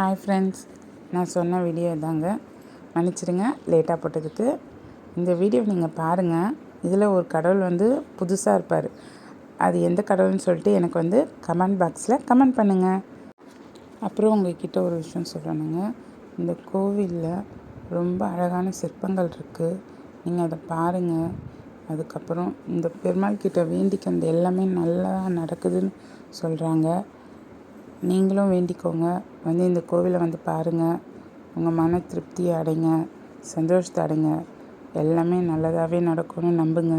Hi friends நான் சொன்ன video தாங்க மன்னிச்சிடுங்க லேட்டாக போட்டதுக்கு. இந்த வீடியோ நீங்கள் பாருங்கள் இதில் ஒரு கடவுள் வந்து புதுசாக இருப்பார். அது எந்த கடவுள்னு சொல்லிட்டு எனக்கு வந்து கமெண்ட் பாக்ஸில் கமெண்ட் பண்ணுங்கள் அப்புறம் உங்ககிட்ட ஒரு விஷயம் சொல்லணுங்க. இந்த கோவிலில் ரொம்ப அழகான சிற்பங்கள் இருக்குது நீங்கள் அதை பாருங்கள் அதுக்கப்புறம் இந்த பெருமாள் கிட்ட அந்த எல்லாமே நல்லா நடக்குதுன்னு சொல்கிறாங்க நீங்களும் வேண்டிக்கோங்க. வந்து இந்த கோவிலை வந்து பாருங்கள் உங்கள் மன திருப்தியை அடைங்க. சந்தோஷத்தை அடைங்க. எல்லாமே நல்லதாகவே நடக்கும்னு நம்புங்க.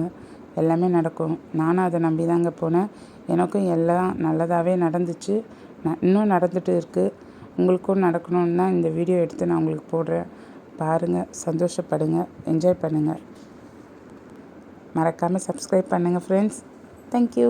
எல்லாமே நடக்கும். நானும் அதை நம்பி தாங்க போனேன். எனக்கும் எல்லாம் நல்லதாகவே நடந்துச்சு. ந இன்னும் நடந்துட்டு இருக்குது உங்களுக்கும் நடக்கணும்னு தான் இந்த வீடியோ எடுத்து நான் உங்களுக்கு போடுறேன். பாருங்கள் சந்தோஷப்படுங்க. என்ஜாய் பண்ணுங்கள் மறக்காமல் சப்ஸ்கிரைப் பண்ணுங்கள் ஃப்ரெண்ட்ஸ் தேங்க்யூ